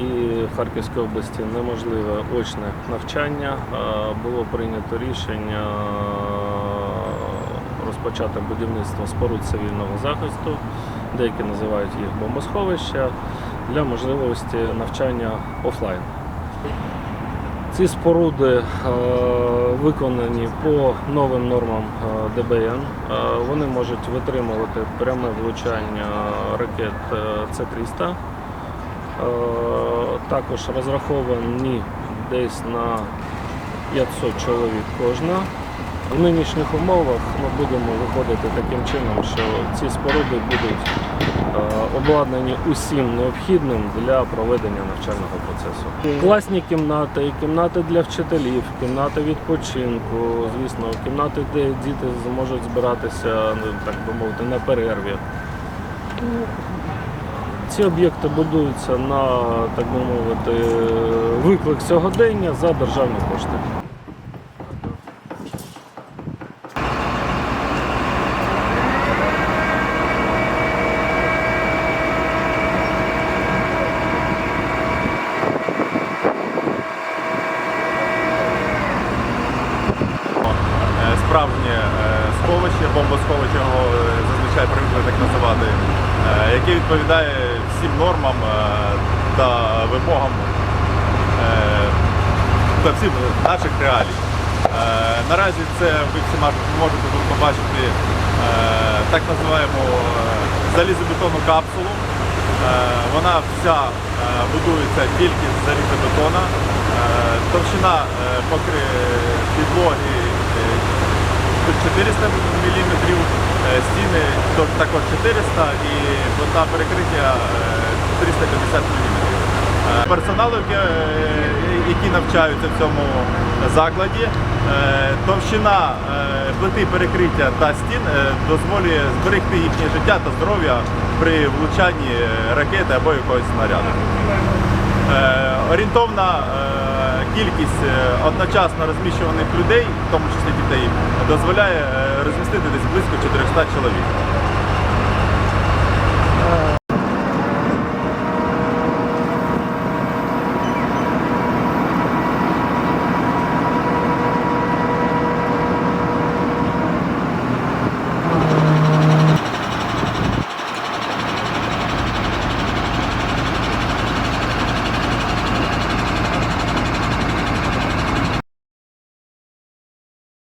і Харківської області неможливе очне навчання. Е, Було прийнято рішення е, розпочати будівництво споруд цивільного захисту, деякі називають їх бомбосховища, для можливості навчання офлайн. Ці споруди е, виконані по новим нормам е, ДБН. Е, вони можуть витримувати пряме влучання ракет е, С-300. Е, також розраховані десь на 500 чоловік кожна. В нинішніх умовах ми будемо виходити таким чином, що ці споруди будуть е, обладнані усім необхідним для проведення навчального процесу. Класні кімнати, кімнати для вчителів, кімнати відпочинку, звісно, кімнати, де діти зможуть збиратися, ну, так би мовити, на перерві. Ці об'єкти будуються на, так би мовити, виклик сьогодення за державні кошти. Справжнє е, сховище, бомбосховище його е, зазвичай привикли так називати, е, яке відповідає всім нормам е, та вимогам е, та всім наших реалій. Е, Наразі це ви всі можете тут побачити так називаємо залізобетонну капсулу. Вона вся будується тільки з залізобетона. Товщина покри підлоги е, 400 мм, стіни також 400 і вона перекриття е, 350 мм. Персоналу, яке, е, які навчаються в цьому закладі, е, товщина е, плити перекриття та стін е, дозволює зберегти їхнє життя та здоров'я при влучанні е, ракети або якогось снаряду. Е, Орієнтовна е, кількість е, одночасно розміщуваних людей, в тому числі дітей, дозволяє е, розмістити десь близько 400 чоловік.